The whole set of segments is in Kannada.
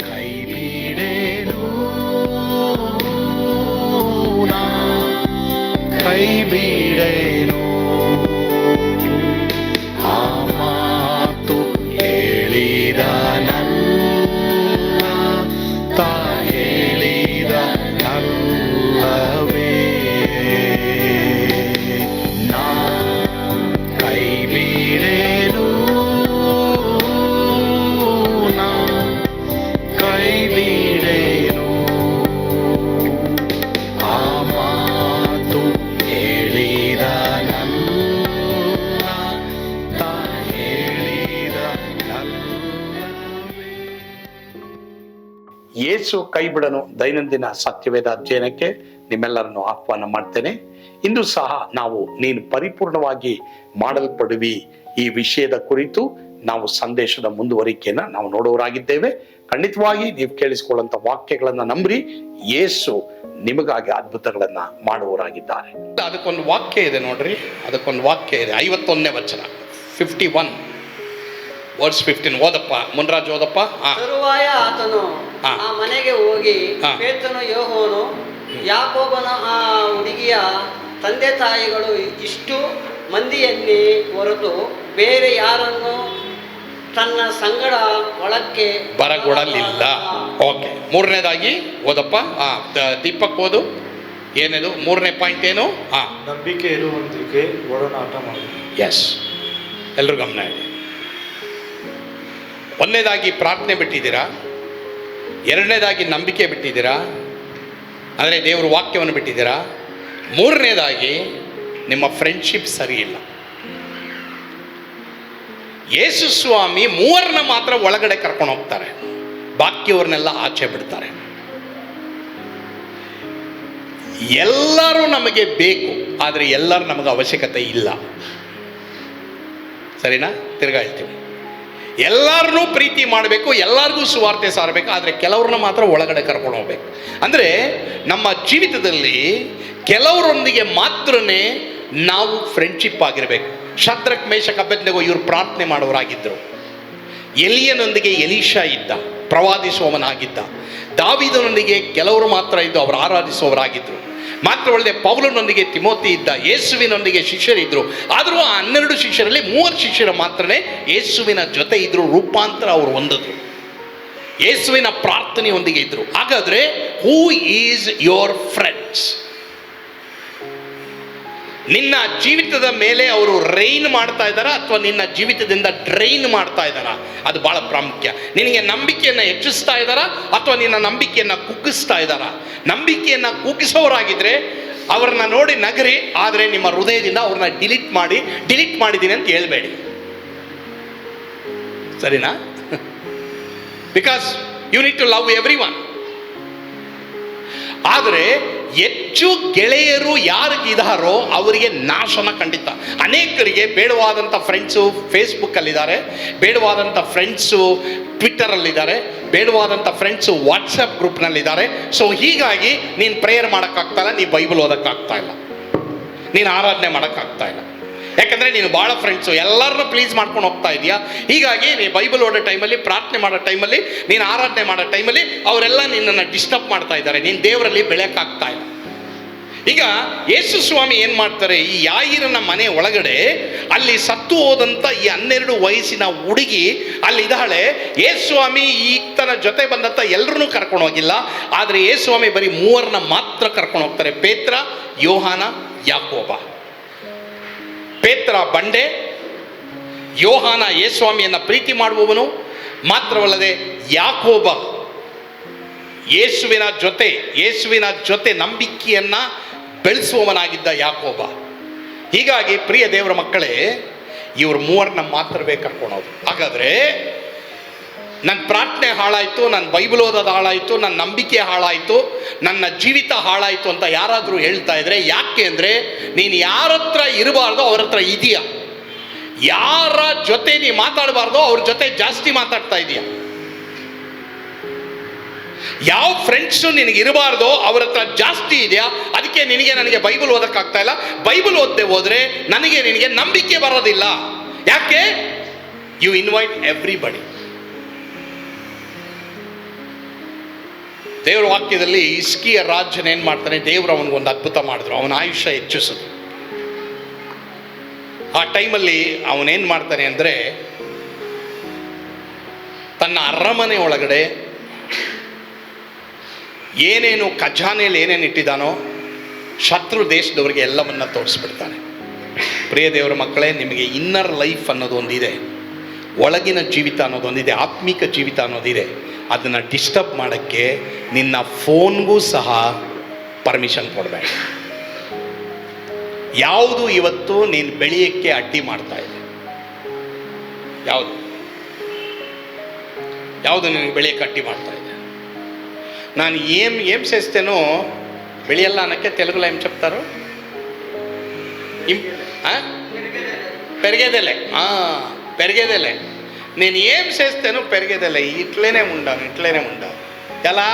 ಕೈ ಬಿಡೇನು ಕೈ ಬಿಡನು. ದೈನಂದಿನ ಸತ್ಯವೇದ ಅಧ್ಯಯನಕ್ಕೆ ನಿಮ್ಮೆಲ್ಲರನ್ನು ಆಹ್ವಾನ ಮಾಡ್ತೇನೆ. ಇಂದು ಸಹ ನಾವು ನೀನು ಪರಿಪೂರ್ಣವಾಗಿ ಮಾಡಲ್ಪಡುವಿ ಈ ವಿಷಯದ ಕುರಿತು ನಾವು ಸಂದೇಶದ ಮುಂದುವರಿಕೆಯನ್ನು ನಾವು ನೋಡುವರಾಗಿದ್ದೇವೆ ಖಂಡಿತವಾಗಿ ನೀವು ಕೇಳಿಸಿಕೊಳ್ಳುವಂಥ ವಾಕ್ಯಗಳನ್ನು ನಂಬ್ರಿ ಯೇಸು ನಿಮಗಾಗಿ ಅದ್ಭುತಗಳನ್ನ ಮಾಡುವವರಾಗಿದ್ದಾರೆ. ಅದಕ್ಕೊಂದು ವಾಕ್ಯ ಇದೆ ನೋಡ್ರಿ. ಅದಕ್ಕೊಂದು ವಾಕ್ಯ ಇದೆ. ಐವತ್ತೊಂದನೇ ವಚನ. ಫಿಫ್ಟಿ ಒನ್ ವರ್ಡ್ಸ್ ಫಿಫ್ಟೀನ್ ಓದಪ್ಪ ಮುನ್ರಾಜ್ ಓದಪ್ಪ? ಹಾ ತರುವಾಯ ಆತನು ಆ. ಮನೆಗೆ ಹೋಗಿ. ಪೇತನು ಯೋಹೋನು ಯಾಕೋಬನ ಆ ಹುಡುಗಿಯ ತಂದೆ ತಾಯಿಗಳು ಇಷ್ಟು ಮಂದಿಯನ್ನೇ ಹೊರತು ಬೇರೆ ಯಾರನ್ನು ತನ್ನ ಸಂಗಡ ಒಳಕ್ಕೆ ಬರಗೊಡಲಿಲ್ಲ. ಓಕೆ ಮೂರನೇದಾಗಿ ಓದಪ್ಪ ಆ ದ- ದೀಪಕ್ ಓದು. ಏನಿದು? ಮೂರನೇ ಪಾಯಿಂಟ್ ಏನು? ಹಾ ನಂಬಿಕೆ ಇರುವಂತಿಗೆ ಒಡನಾಟ ಮಾಡಿ. ಎಸ್ ಎಲ್ಲರೂ ಗಮನ ಇಡಿ. ಒಂದನೇದಾಗಿ ಪ್ರಾರ್ಥನೆ ಬಿಟ್ಟಿದ್ದೀರಾ? ಎರಡನೇದಾಗಿ ನಂಬಿಕೆ ಬಿಟ್ಟಿದ್ದೀರಾ? ಅಂದರೆ ದೇವ್ರ ವಾಕ್ಯವನ್ನು ಬಿಟ್ಟಿದ್ದೀರಾ? ಮೂರನೇದಾಗಿ ನಿಮ್ಮ ಫ್ರೆಂಡ್ಶಿಪ್ ಸರಿ ಇಲ್ಲ. ಯೇಸು ಸ್ವಾಮಿ ಮೂವರನ್ನ ಮಾತ್ರ ಒಳಗಡೆ ಕರ್ಕೊಂಡು ಹೋಗ್ತಾರೆ. ಬಾಕಿಯವ್ರನ್ನೆಲ್ಲ ಆಚೆ ಬಿಡ್ತಾರೆ. ಎಲ್ಲರೂ ನಮಗೆ ಬೇಕು, ಆದರೆ ಎಲ್ಲರೂ ನಮಗೆ ಅವಶ್ಯಕತೆ ಇಲ್ಲ. ಸರಿನಾ? ತಿರ್ಗಾ ಹೇಳ್ತೀವಿ ಎಲ್ಲರನ್ನೂ ಪ್ರೀತಿ ಮಾಡಬೇಕು, ಎಲ್ಲರಿಗೂ ಸುವಾರ್ತೆ ಸಾರಬೇಕು, ಆದರೆ ಕೆಲವ್ರನ್ನ ಮಾತ್ರ ಒಳಗಡೆ ಕರ್ಕೊಂಡು ಹೋಗ್ಬೇಕು. ಅಂದರೆ ನಮ್ಮ ಜೀವಿತದಲ್ಲಿ ಕೆಲವರೊಂದಿಗೆ ಮಾತ್ರ ನಾವು ಫ್ರೆಂಡ್ಶಿಪ್ ಆಗಿರಬೇಕು. ಶತ್ರಕ್ ಮೇಷಕ್ ಅಭ್ಯರ್ಥಿಗೂ ಇವರು ಪ್ರಾರ್ಥನೆ ಮಾಡುವರಾಗಿದ್ದರು ಎಲಿಯನೊಂದಿಗೆ ಎಲೀಶಾ ಇದ್ದ, ಪ್ರವಾದಿಸುವವನಾಗಿದ್ದ. ದಾವಿದನೊಂದಿಗೆ ಕೆಲವರು ಮಾತ್ರ ಇದ್ದು, ಅವರು ಆರಾಧಿಸುವವರಾಗಿದ್ದರು ಮಾತ್ರವಲ್ಲದೆ ಪೌಲನೊಂದಿಗೆ ತಿಮೋತಿ ಇದ್ದ ಯೇಸುವಿನೊಂದಿಗೆ ಶಿಷ್ಯರಿದ್ದರು ಆದರೂ ಆ ಹನ್ನೆರಡು ಶಿಷ್ಯರಲ್ಲಿ ಮೂವರು ಶಿಷ್ಯರು ಮಾತ್ರನೇ ಯೇಸುವಿನ ಜೊತೆ ಇದ್ದರು ರೂಪಾಂತರ ಅವರು ಹೊಂದಿದ್ರು. ಯೇಸುವಿನ ಪ್ರಾರ್ಥನೆಯೊಂದಿಗೆ ಇದ್ದರು ಹಾಗಾದರೆ ಹೂ ಈಸ್ ಯೋರ್ ಫ್ರೆಂಡ್ಸ್ ನಿನ್ನ ಜೀವಿತದ ಮೇಲೆ ಅವರು ರೈನ್ ಮಾಡ್ತಾ ಇದ್ದಾರಾ ಅಥವಾ ನಿನ್ನ ಜೀವಿತದಿಂದ ಡ್ರೈನ್ ಮಾಡ್ತಾ ಇದ್ದಾರಾ? ಅದು ಬಹಳ ಪ್ರಾಮುಖ್ಯ. ನಿನಗೆ ನಂಬಿಕೆಯನ್ನು ಹೆಚ್ಚಿಸ್ತಾ ಇದ್ದಾರಾ ಅಥವಾ ನಿನ್ನ ನಂಬಿಕೆಯನ್ನು ಕುಗ್ಗಿಸ್ತಾ ಇದ್ದಾರಾ? ನಂಬಿಕೆಯನ್ನು ಕುಗ್ಗಿಸೋರಾಗಿದ್ರೆ ಅವ್ರನ್ನ ನೋಡಿ ನಗರಿ, ಆದರೆ ನಿಮ್ಮ ಹೃದಯದಿಂದ ಅವ್ರನ್ನ ಡಿಲೀಟ್ ಮಾಡಿ ಡಿಲೀಟ್ ಮಾಡಿದ್ದೀನಿ ಅಂತ ಹೇಳಬೇಡಿ. ಸರಿನಾ? Because you need to love everyone ಆದರೆ ಹೆಚ್ಚು ಗೆಳೆಯರು ಯಾರಿಗಿದಾರೋ ಅವರಿಗೆ ನಾಶನ ಖಂಡಿತ. ಅನೇಕರಿಗೆ ಬೇಡವಾದಂಥ ಫ್ರೆಂಡ್ಸು ಫೇಸ್ಬುಕ್ಕಲ್ಲಿದ್ದಾರೆ ಬೇಡವಾದಂಥ ಫ್ರೆಂಡ್ಸು ಟ್ವಿಟ್ಟರಲ್ಲಿದ್ದಾರೆ ಬೇಡವಾದಂಥ ಫ್ರೆಂಡ್ಸು ವಾಟ್ಸಪ್ ಗ್ರೂಪ್ನಲ್ಲಿದ್ದಾರೆ ಸೊ ಹೀಗಾಗಿ ನೀನು ಪ್ರೇಯರ್ ಮಾಡೋಕ್ಕಾಗ್ತಾ ಇಲ್ಲ ನೀನು ಬೈಬಲ್ ಓದೋಕ್ಕಾಗ್ತಾ ಇಲ್ಲ. ನೀನು ಆರಾಧನೆ ಮಾಡೋಕ್ಕಾಗ್ತಾ ಇಲ್ಲ. ಯಾಕಂದರೆ ನೀನು ಭಾಳ ಫ್ರೆಂಡ್ಸು ಎಲ್ಲರನ್ನೂ ಪ್ಲೀಸ್ ಮಾಡ್ಕೊಂಡು ಹೋಗ್ತಾ ಇದೆಯಾ? ಹೀಗಾಗಿ ನೀ ಬೈಬಲ್ ಓಡೋ ಟೈಮಲ್ಲಿ ಪ್ರಾರ್ಥನೆ ಮಾಡೋ ಟೈಮಲ್ಲಿ ನೀನು ಆರಾಧನೆ ಮಾಡೋ ಟೈಮಲ್ಲಿ ಅವರೆಲ್ಲ ನಿನ್ನನ್ನು ಡಿಸ್ಟರ್ಬ್ ಮಾಡ್ತಾ ಇದ್ದಾರೆ. ನೀನು ದೇವರಲ್ಲಿ ಬೆಳೆಯೋಕ್ಕಾಗ್ತಾ ಇಲ್ಲ. ಈಗ ಯೇಸು ಸ್ವಾಮಿ ಏನು ಮಾಡ್ತಾರೆ? ಈ ಯಾಯಿರನ ಮನೆ ಒಳಗಡೆ ಅಲ್ಲಿ ಸತ್ತು ಹೋದಂಥ ಈ ಹನ್ನೆರಡು ವಯಸ್ಸಿನ ಹುಡುಗಿ ಅಲ್ಲಿ ಇದ್ದಾಳೆ. ಸ್ವಾಮಿ ಈತನ ಜೊತೆ ಬಂದಂಥ ಎಲ್ಲರನ್ನೂ ಕರ್ಕೊಂಡು ಹೋಗಿಲ್ಲ. ಆದರೆ ಯೇಸು ಸ್ವಾಮಿ ಬರೀ ಮೂವರನ್ನ ಮಾತ್ರ ಕರ್ಕೊಂಡು ಹೋಗ್ತಾರೆ. ಪೇತ್ರ, ಯೋಹಾನ, ಯಾಕೋಬ. ಪೇತ್ರ ಬಂಡೆ, ಯೋಹಾನ ಯೇಸ್ವಾಮಿಯನ್ನು ಪ್ರೀತಿ ಮಾಡುವವನು, ಮಾತ್ರವಲ್ಲದೆ ಯಾಕೋಬ ಯೇಸುವಿನ ಜೊತೆ ಯೇಸುವಿನ ಜೊತೆ ನಂಬಿಕೆಯನ್ನು ಬೆಳೆಸುವವನಾಗಿದ್ದ ಯಾಕೋಬ. ಹೀಗಾಗಿ ಪ್ರಿಯ ದೇವರ ಮಕ್ಕಳೇ, ಇವರು ಮೂವರನ್ನ ಮಾತ್ರವೇ ಕರ್ಕೊಳೋದು ಹಾಗಾದ್ರೆ ನನ್ನ ಪ್ರಾರ್ಥನೆ ಹಾಳಾಯಿತು, ನನ್ನ ಬೈಬಲ್ ಓದೋದು ಹಾಳಾಯಿತು, ನನ್ನ ನಂಬಿಕೆ ಹಾಳಾಯಿತು, ನನ್ನ ಜೀವಿತ ಹಾಳಾಯಿತು ಅಂತ ಯಾರಾದರೂ ಹೇಳ್ತಾ ಇದ್ರೆ ಯಾಕೆ ಅಂದರೆ ನೀನು ಯಾರ ಹತ್ರ ಇರಬಾರ್ದು ಅವ್ರ ಹತ್ರ ಇದೆಯಾ. ಯಾರ ಜೊತೆ ನೀ ಮಾತಾಡಬಾರ್ದು ಅವ್ರ ಜೊತೆ ಜಾಸ್ತಿ ಮಾತಾಡ್ತಾ ಇದೀಯ. ಯಾವ ಫ್ರೆಂಡ್ಸು ನಿನಗೆ ಇರಬಾರ್ದೋ ಅವ್ರ ಹತ್ರ ಜಾಸ್ತಿ ಇದೆಯಾ? ಅದಕ್ಕೆ ನಿನಗೆ ನನಗೆ ಬೈಬಲ್ ಓದಕ್ಕಾಗ್ತಾ ಇಲ್ಲ. ಬೈಬಲ್ ಓದದೆ ಹೋದ್ರೆ ನನಗೆ ನಿನಗೆ ನಂಬಿಕೆ ಬರೋದಿಲ್ಲ. ಯಾಕೆ? ಯು ಇನ್ವೈಟ್ ಎವ್ರಿಬಡಿ ದೇವರ ವಾಕ್ಯದಲ್ಲಿ ಇಸ್ಕಿಯ ರಾಜನ ಏನು ಮಾಡ್ತಾನೆ? ದೇವರು ಅವನಿಗೊಂದು ಅದ್ಭುತ ಮಾಡಿದ್ರು. ಅವನ ಆಯುಷ್ಯ ಹೆಚ್ಚಿಸಿದ್ರು ಆ ಟೈಮಲ್ಲಿ ಅವನೇನು ಮಾಡ್ತಾನೆ ಅಂದರೆ ತನ್ನ ಅರಮನೆ ಒಳಗಡೆ ಏನೇನು ಖಜಾನೆಯಲ್ಲಿ ಏನೇನು ಇಟ್ಟಿದ್ದಾನೋ ಶತ್ರು ದೇಶದವರಿಗೆ ಎಲ್ಲವನ್ನ ತೋರಿಸ್ಬಿಡ್ತಾನೆ. ಪ್ರಿಯ ದೇವರ ಮಕ್ಕಳೇ, ನಿಮಗೆ ಇನ್ನರ್ ಲೈಫ್ ಅನ್ನೋದು ಒಂದಿದೆ ಒಳಗಿನ ಜೀವಿತ ಅನ್ನೋದೊಂದಿದೆ ಆತ್ಮಿಕ ಜೀವಿತ ಅನ್ನೋದಿದೆ. ಅದನ್ನು ಡಿಸ್ಟರ್ಬ್ ಮಾಡೋಕ್ಕೆ ನಿನ್ನ ಫೋನ್ಗೂ ಸಹ ಪರ್ಮಿಷನ್ ಕೊಡಬೇಡ. ಯಾವುದು ಇವತ್ತು ನೀನು ಬೆಳೆಯೋಕ್ಕೆ ಅಡ್ಡಿ ಮಾಡ್ತಾ ಇದೆ? ಯಾವುದು? ಯಾವುದು ನಿನಗೆ ಬೆಳೆಯೋಕ್ಕೆ ಅಡ್ಡಿ ಮಾಡ್ತಾ ಇದೆ? ನಾನು ಏಮ್ ಏಮ್ ಸೇಸ್ತೇನೋ ಬೆಳೆಯಲ್ಲ ಅನ್ನೋಕ್ಕೆ ತೆಲುಗುಲ ಏನು ಚೆಪ್ತಾರೋ? ಇಂ ಹಾಂ ಪೆರಿಗೆದೆಲೆ. ಹಾಂ పెరిగేదేలే నేను ఏం చేస్తాను పెరిగేదేలే ఇట్లనే ఉండాను ఇట్లనే ఉండాను ఎలా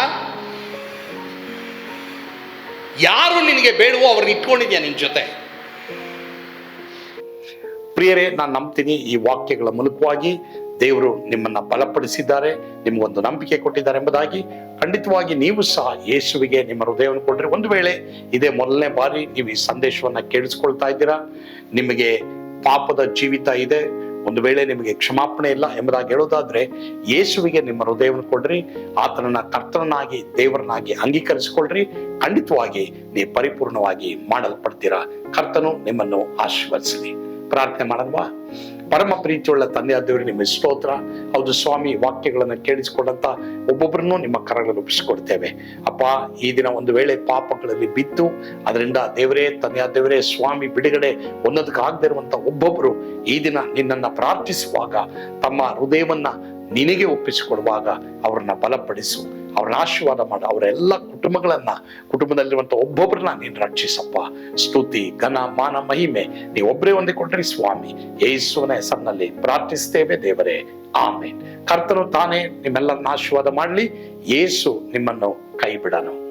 ಯಾರು ನಿನಗೆ ಬೇಡವೋ ಅವ್ರನ್ನ ಇಟ್ಕೊಂಡಿದ್ಯಾ ನಿನ್ನ ಜೊತೆ ಪ್ರಿಯರೇ ನಾನು ನಂಬ್ತೀನಿ ಈ ವಾಕ್ಯಗಳ ಮೂಲಕವಾಗಿ ದೇವರು ನಿಮ್ಮನ್ನ ಬಲಪಡಿಸಿದ್ದಾರೆ ನಿಮಗೊಂದು ನಂಬಿಕೆ ಕೊಟ್ಟಿದ್ದಾರೆ ಎಂಬುದಾಗಿ ಖಂಡಿತವಾಗಿ ನೀವು ಸಹ ಯೇಸುವಿಗೆ ನಿಮ್ಮ ಹೃದಯವನ್ನು ಕೊಟ್ಟರೆ ಒಂದು ವೇಳೆ ಇದೇ ಮೊದಲನೇ ಬಾರಿ ನೀವು ಈ ಸಂದೇಶವನ್ನ ಕೇಳಿಸ್ಕೊಳ್ತಾ ಇದ್ದೀರಾ ನಿಮಗೆ ಪಾಪದ ಜೀವಿತ ಇದೆ ಒಂದು ವೇಳೆ ನಿಮಗೆ ಕ್ಷಮಾಪಣೆ ಇಲ್ಲ ಎಂಬುದಾಗಿ ಹೇಳೋದಾದ್ರೆ, ಯೇಸುವಿಗೆ ನಿಮ್ಮ ಹೃದಯವನ್ನು ಕೊಡ್ರಿ, ಆತನನ್ನ ಕರ್ತನನ್ನಾಗಿ, ದೇವರನ್ನಾಗಿ ಅಂಗೀಕರಿಸಿಕೊಳ್ಳ್ರಿ ಖಂಡಿತವಾಗಿ ನೀವು ಪರಿಪೂರ್ಣವಾಗಿ ಮಾಡಲ್ಪಡ್ತೀರಾ. ಕರ್ತನು ನಿಮ್ಮನ್ನು ಆಶೀರ್ವದಿಸಲಿ. ಪ್ರಾರ್ಥನೆ ಮಾಡಲ್ವಾ ಪರಮ ಪ್ರೀತಿಯುಳ್ಳ ತಂದೆ ದೇವರು ನಿಮ್ಮ ಸ್ತೋತ್ರ. ಹೌದು ಸ್ವಾಮಿ, ವಾಕ್ಯಗಳನ್ನು ಕೇಳಿಸಿಕೊಂಡಂತ ಒಬ್ಬೊಬ್ಬರನ್ನು ನಿಮ್ಮ ಕರಗಳನ್ನು ಒಪ್ಪಿಸಿಕೊಡ್ತೇವೆ ಅಪ್ಪ, ಈ ದಿನ ಒಂದು ವೇಳೆ ಪಾಪಗಳಲ್ಲಿ ಬಿದ್ದು, ಅದರಿಂದ ದೇವರೇ ತಂದೆಯ ದೇವರೇ ಸ್ವಾಮಿ ಬಿಡುಗಡೆ ಒಂದದಕ್ಕಾಗದೇ ಇರುವಂತ ಒಬ್ಬೊಬ್ಬರು ಈ ದಿನ ನಿನ್ನನ್ನ ಪ್ರಾರ್ಥಿಸುವಾಗ, ತಮ್ಮ ಹೃದಯವನ್ನ ನಿನಗೆ ಒಪ್ಪಿಸಿಕೊಡುವಾಗ, ಅವರನ್ನ ಬಲಪಡಿಸು. ಅವ್ರನ್ನ ಆಶೀರ್ವಾದ ಮಾಡು. ಅವರ ಎಲ್ಲ ಕುಟುಂಬಗಳನ್ನ, ಕುಟುಂಬದಲ್ಲಿರುವಂತ ಒಬ್ಬೊಬ್ಬರನ್ನ ನೀನು ರಕ್ಷಿಸಪ್ಪ. ಸ್ತುತಿ, ಘನ, ಮಾನ, ಮಹಿಮೆ, ನೀವು ಒಬ್ಬರೇ ಕೊಟ್ಟರೆ ಸ್ವಾಮಿ. ಯೇಸುವನ ಹೆಸರಿನಲ್ಲಿ ಪ್ರಾರ್ಥಿಸ್ತೇವೆ ದೇವರೇ. ಆಮೇನ್. ಕರ್ತನು ತಾನೇ ನಿಮ್ಮೆಲ್ಲರನ್ನ ಆಶೀರ್ವಾದ ಮಾಡಲಿ. ಯೇಸು ನಿಮ್ಮನ್ನು ಕೈ ಬಿಡನು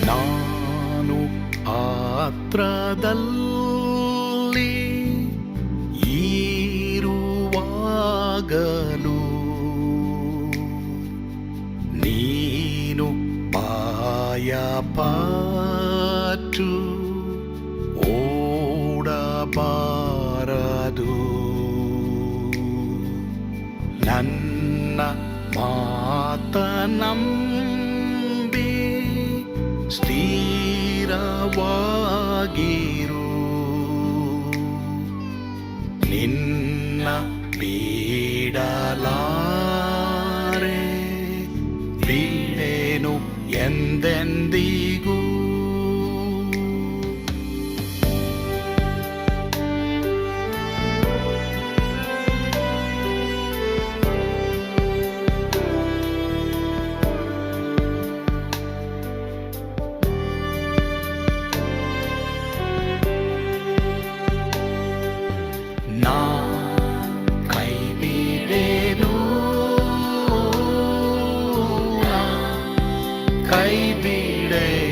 ನಾನು ಪಾತ್ರದಲ್ಲಿ ಈರುವಾಗಲು ನೀನು ಪಾಯ ಪಾಟು ಓಡಬಾರದು. ನನ್ನ ಮಾತನಂಬಿ ಸ್ಥಿರವಾಗಿರು. ನಿನ್ನ ಬೀಡಲಾರೆ ಕೈ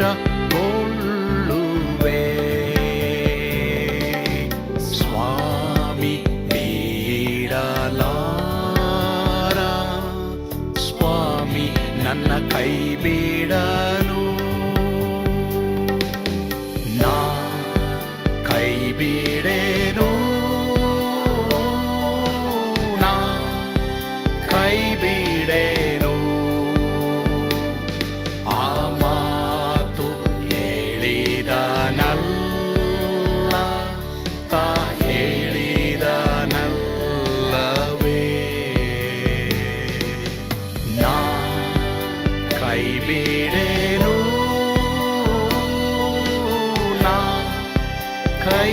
Russia. ಕೈ